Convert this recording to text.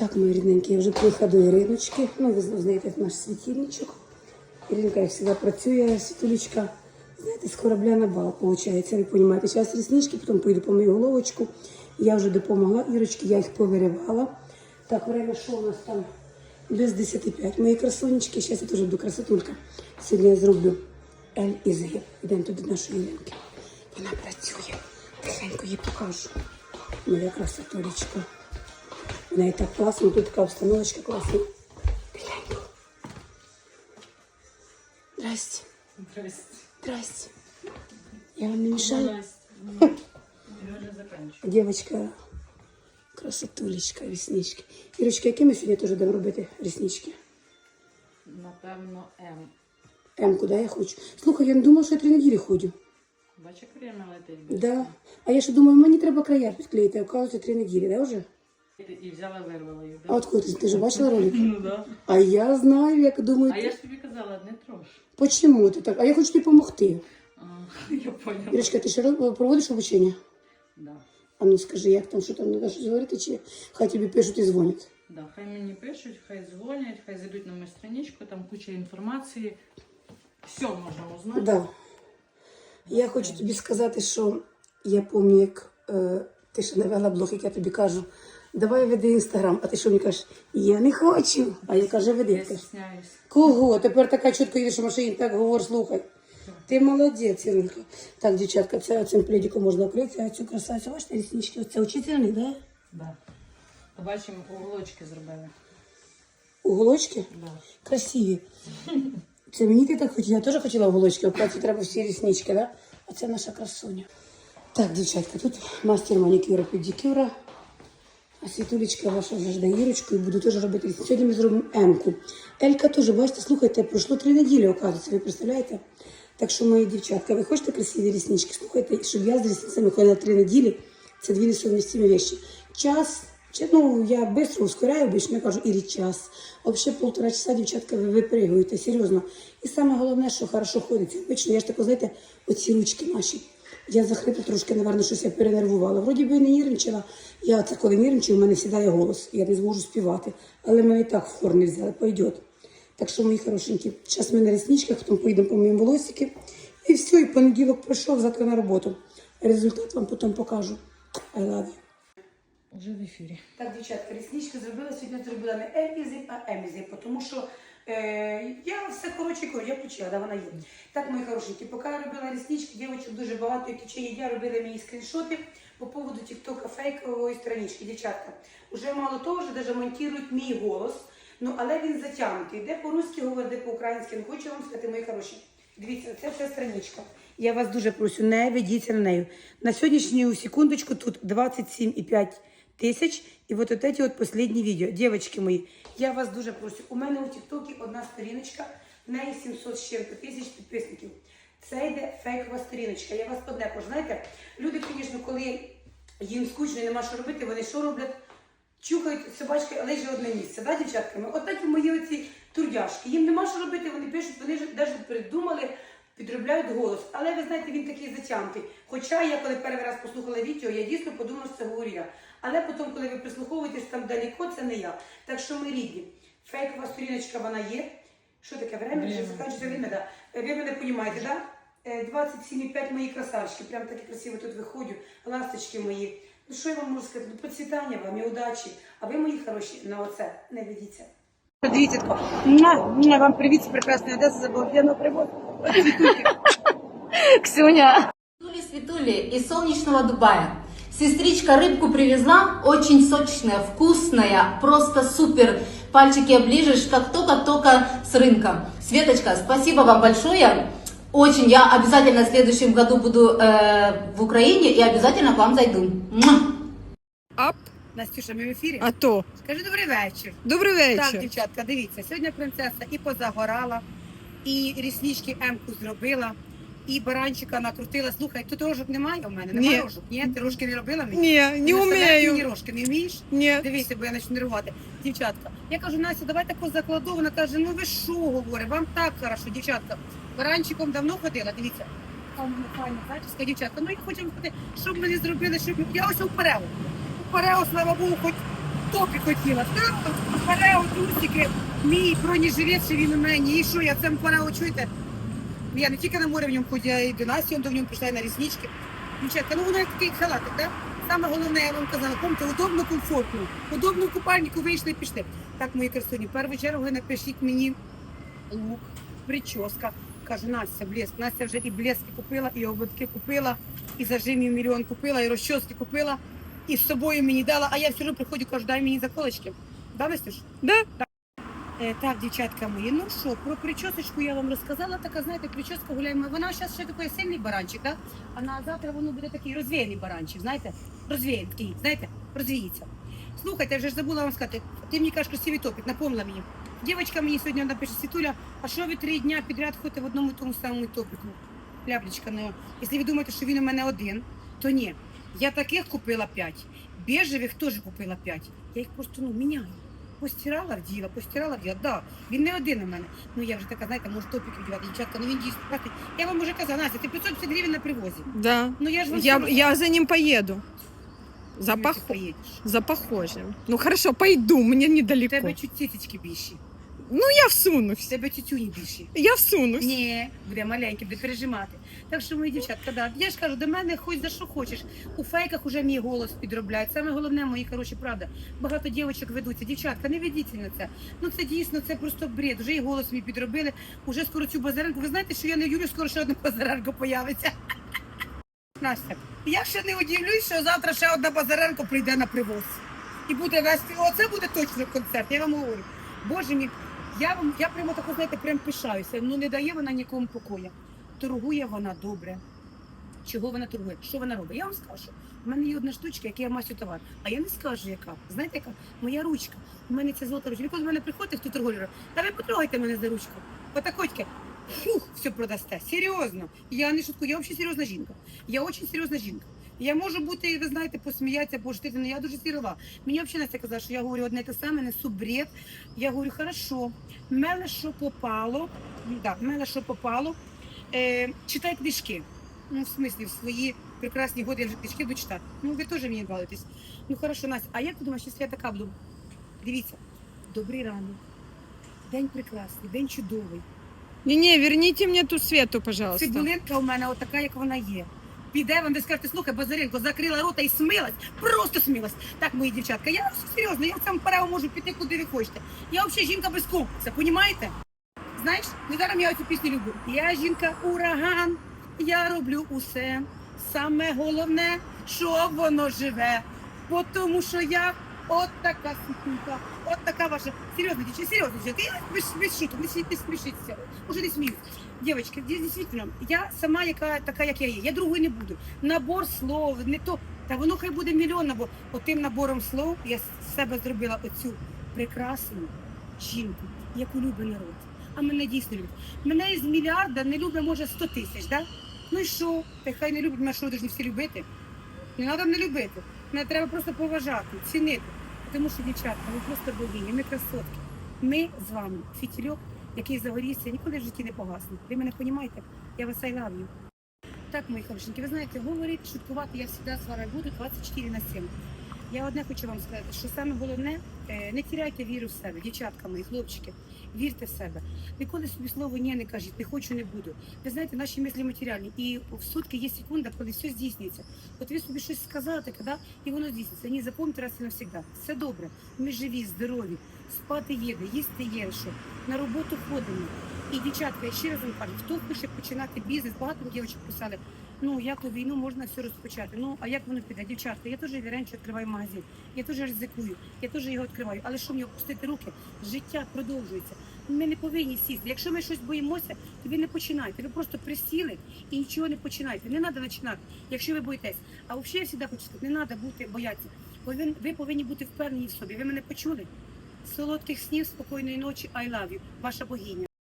Так, мої рідненькі, я вже приїхала до Іриночки. Ну, ви знаєте, наш світильничок. Іринка, як завжди, працює, світулечка. Знаєте, з корабля на бал, виходить. Ви розумієте, зараз ріснички, потім поїду по мою головочку. Я вже допомогла Ірочці, я їх повиривала. Так, время, що у нас там? Без 10.5. Мої красунечки, зараз я теж буду красотулька. Сьогодні я зроблю Ель і З. Йдемо туди до нашої Іринки. Вона працює. Тихенько їй покажу. Моя красотулечка. В неї так класно, тут така обстановочка класна. Тихенько. Здрасте. Здрасте. Здрасте. Я вам не мешаю? Здрасте. Я вже закінчую. Девочка, красотулечка, реснички. Ірочка, які ми сьогодні теж будемо робити реснички? Напевно, М. М, куди я хочу? Слухай, я не думала, що я три неділі ходжу. Бачиш, як время летить. Да. А я ще думаю, мені треба края підклеїти, а оказується три неділі, да, вже? І взяла вирвала їх, А от коли ти, ти ж бачила ролик? Ну да. А я знаю, як думаю, А я ж тобі казала, не трош. почему ти так? А я хочу тобі допомогти. Я поняла. Ірочка, ти ще проводиш обучення? Да. А ну скажи, як там, що там, треба щось говорити, чи хай тобі пишуть і дзвонять? Да, хай мені пишуть, хай дзвонять, хай зайдуть на мою страничку, там куча інформації. Все можна узнати. Да. Я хочу тобі сказати, що я пам'ятаю, як е, ти ще навела блог, як я тобі кажу, давай веди інстаграм. А ти що мені кажеш, я не хочу. А я кажу, веди. Я. Кого? Тепер така чітко їдеш в машині, так говор, слухай. Ти молодець, Іринка. Так, дівчатка, це цим пледиком можна вкрити, а цю красавицю, бачите, ріснички, це учительний, да? Да. Побачимо, уголочки зробили. Уголочки? Да. Красиві. Це мені ти так хотіла. Я теж хотіла уголочки, а платі треба всі ріснички, да? А це наша красуня. Так, дівчатка, тут мастер манікюра, педикюра. А світулечка ваша жде Ірочку і буду теж робити. Сьогодні ми зробимо М-ку. Елька теж, бачите, слухайте, пройшло три неділі, оказується, ви представляєте? Так що, мої дівчатка, ви хочете красиві ріснички? Слухайте, щоб я з рісницями ходила три неділі, це дві несовмістимі речі. Час, ну, я швидко ускоряю, обично я кажу, і час. Взагалі полтора часа, дівчатка, ви випригуєте, серйозно. І саме головне, що хорошо ходиться. Обично, я ж тако, знаєте, оці ручки наші. Я захрипла трошки, напевно, щось я перенервувала. Вроді би і не нервничала. Я це коли нервничаю, у мене сідає голос. Я не зможу співати. Але мене і так в хор не взяли, пойдет. Так що, мої хорошенькі, зараз ми на ресничках, потім поїдемо по моїм волосики. І все, і понеділок пройшов, завтра на роботу. Результат вам потім покажу. I love you. Вже в ефірі. Так, дівчатка, ріснички зробила, сьогодні зробила не Елізі, а Емізі, тому що е, я все коротше кажу, я включила, да, вона є. Так, мої хорошенькі, поки я робила ріснички, дівчаток дуже багато, які чи я робила мої скріншоти по поводу тіктока фейкової странички. Дівчатка, вже мало того, що навіть монтують мій голос, ну але він затягнутий. Де по-русски говорить, де по-українськи. Ну, хочу вам сказати, мої хороші. Дивіться, це вся страничка. Я вас дуже прошу, не ведіться на нею. На сьогоднішню секундочку тут 27,5 тисяч. І от эти от последні відео. Дівчатки мої, я вас дуже прошу. У мене у Тіктокі одна сторіночка, в неї 700 з чим-то тисяч підписників. Це йде фейкова сторіночка. Я вас одне кажу, знаєте, люди, звісно, коли їм скучно і нема що робити, вони що роблять? Чухають собачки, але ж одне місце, да, дівчатками? От і мої оці турдяшки. Їм нема що робити, вони пишуть, вони ж навіть придумали, підробляють голос. Але ви знаєте, він такий затягнутий. Хоча я коли перший раз послухала відео, я дійсно подумала, що це говорю я. Але потім, коли ви прислуховуєтесь там далеко, це не я. Так що ми рідні. Фейкова сторіночка вона є. Що таке время? Вже Время. закінчується время, да. Е, Ви мене розумієте, да? Е, 27,5 мої красавчики, прям такі красиво тут виходять, ласточки мої. Ну що я вам можу сказати? Ну, процвітання вам і удачі. А ви, мої хороші, на оце не ведіться. Дивіться, вам привіт з прекрасної Одеси за благодійного приводу. Ксюня. Светули, светули из солнечного Дубая. Сестричка рыбку привезла, очень сочная, вкусная, просто супер. Пальчики оближешь, как только-только с рынка. Светочка, спасибо вам большое. Очень, я обязательно в следующем году буду э, в Украине и обязательно к вам зайду. Муа. Ап, Настюша, ми в ефірі. А то, Скажи добрий вечір. добрий вечір. Так, дівчатка, дивіться, сьогодні принцеса і позагорала, І ріснички М-ку зробила, і баранчика накрутила. Слухай, тут рожок немає у мене? Немає Ні. рожок? Ні, ти рожки не робила мені? Ні, Ти не наставляєш Мені рожки не вмієш? Ні. Дивіться, бо я почну нервувати. Дівчатка, я кажу, Настя, давай таку закладу. Вона каже, ну ви що говорить, вам так хорошо, дівчатка. Баранчиком давно ходила, дивіться. Там файна зачіска, дівчатка. Ну я хочу вам сказати, щоб мені зробили, щоб я ось у Парео. У слава Богу, хоч топі хотіла. Там парео, трусики, мій бронежилет, що він у мені. І що, я цим парео, чуєте? Я не тільки на море в ньому ходю, я і до Насті в ньому прийшла на ріснички. Дівчатка, ну воно як такий халатик, так? Саме головне, я вам казала, помните, удобно, комфортно. Удобно купальнику вийшли і пішли. Так, мої красуні, в першу чергу ви напишіть мені лук, прическа. Каже, Настя, блеск. Настя вже і блески купила, і ободки купила, і зажимів мільйон купила, і розчоски купила, і з собою мені дала, а я все одно приходжу, кажу, дай мені заколочки. Да, Настюш? Да. Е, так, дівчатка мої, ну що, про причосочку я вам розказала, така, знаєте, прическа гуляємо. Вона зараз ще такий сильний баранчик, да? а на завтра воно буде такий розвіяний баранчик, знаєте? Розвіяний такий, знаєте, розвіється. Слухайте, я вже ж забула вам сказати, ти мені кажеш красивий топік, напомнила мені. Дівчинка мені сьогодні напише, Світуля, а що ви три дня підряд ходите в одному і тому самому топіку? Ляблічка, ну, якщо ви думаєте, що він у мене один, то ні. Я таких купила п'ять, біжевих теж купила п'ять. Я їх просто ну, міняю. Постирала, вділа, постирала, вділа. Да, він не один у мене. Ну я вже така, знаєте, може топік віддівати. Дівчатка, ну він дійсно класний. Я вам вже казала, Настя, ти 550 гривень на привозі. Да. Ну я ж вам Я, все я за ним поеду. За, пох... поїдеш. за похожим. Ну хорошо, пойду, мне У недалеко. тебе чуть цицечки більші. Ну я всунусь. тебе тютюні більші. Я всунусь. Ні, буде маленький, буде пережимати. Так що, мої дівчатка, да. я ж кажу, до мене хоч за що хочеш. У фейках уже мій голос підробляють. Саме головне, мої хороші, правда. Багато дівчаток ведуться. Дівчатка, не ведіться на це. Ну це дійсно, це просто бред. Вже і голос мій підробили. Уже скоро цю базаренку. Ви знаєте, що я не вірю, скоро ще одна базаренко появиться. Настя, я ще не удивлюсь, що завтра ще одна базаренко прийде на привоз. І буде вести. Оце буде точно концерт, я вам говорю. Боже мій, я вам я прямо тако, знаєте, прям пишаюся. Ну не дає вона нікому покоя. Торгує вона добре. Чого вона торгує? Що вона робить? Я вам скажу. У мене є одна штучка, яка я масю товар. А я не скажу, яка. Знаєте, яка? Моя ручка. У мене ця золота ручка. Ви до мене приходите, хто торгує, та ви потрогайте мене за ручку. Отакотьке. Фух, все продасте. Серйозно. Я не шуткую, я взагалі серйозна жінка. Я дуже серйозна жінка. Я можу бути, ви знаєте, посміятися, пошутити, але я дуже сірова. Мені взагалі Настя казала, що я говорю одне те саме, несу бред. Я говорю, хорошо, меле що попало, да, меле що попало, е, читай книжки. Ну, в смислі, в свої прекрасні годи я вже книжки буду читати. Ну, ви теж мені балуєтесь. Ну, хорошо, Настя, а як ти думаєш, що я така буду? Дивіться, добрий ранок, день прекрасний, день чудовий. Не-не, верните мне ту свету, пожалуйста. Цибулинка у мене отака, як вона є. Піде вам, де скажете, слухай, Базаренко, закрила рота і смилась, просто смилась. Так, мої дівчатка, я серйозно, я в цьому парео можу піти, куди ви хочете. Я взагалі жінка без комплексу, понімаєте? Знаєш, недаром я цю пісню люблю. Я жінка ураган, я роблю усе. Саме головне, що воно живе. Бо тому що я от така сутінка, от така ваша. Дівчата, я без, без щиту, не смі- не смішіться. Уже не сміюсь. Дівчатки, дійсно, я сама яка така, як я є. Я другою не буду. Набор слов, не то. Та воно хай буде мільйон набор. Отим набором слов я з себе зробила оцю прекрасну жінку, яку любить народ. А мене дійсно любить. Мене із мільярда не любить, може, 100 тисяч, да? Ну і що? Та хай не любить, мене що повинні всі любити. Не треба не любити. Мене треба просто поважати, цінити. Тому що, дівчатка, ви просто богині, ми красотки. Ми з вами фітільок, який загорівся, ніколи в житті не погасне. Ви мене розумієте? Я вас I love you. Так, мої хорошенькі, ви знаєте, говорити, шуткувати я завжди з вами буду 24 на 7. Я одне хочу вам сказати, що саме головне, е, не тіряйте віру в себе, дівчатка мої, хлопчики, вірте в себе. Ніколи собі слово ні не кажіть, не хочу, не буду. Ви знаєте, наші мислі матеріальні, і в сутки є секунда, коли все здійснюється. От ви собі щось сказали, таке, да, і воно здійсниться. Ні, запам'ятайте раз і навсегда. Все добре, ми живі, здорові, спати їде, їсти є що, на роботу ходимо. І дівчатка, я ще раз вам кажу, хто хоче починати бізнес, багато дівчат писали, ну як у війну можна все розпочати. Ну а як воно піде? Дівчатка, я теж віренче відкриваю магазин, я теж ризикую, я теж його відкриваю. Але що мені опустити руки? Життя продовжується. Ми не повинні сісти. Якщо ми щось боїмося, то ви не починайте. Ви просто присіли і нічого не починайте. Не треба починати, якщо ви боїтесь. А взагалі я завжди хочу сказати, не треба бути боятися. Бо ви, ви повинні бути впевнені в собі. Ви мене почули? Солодких снів, спокійної ночі, I love you. Ваша богиня.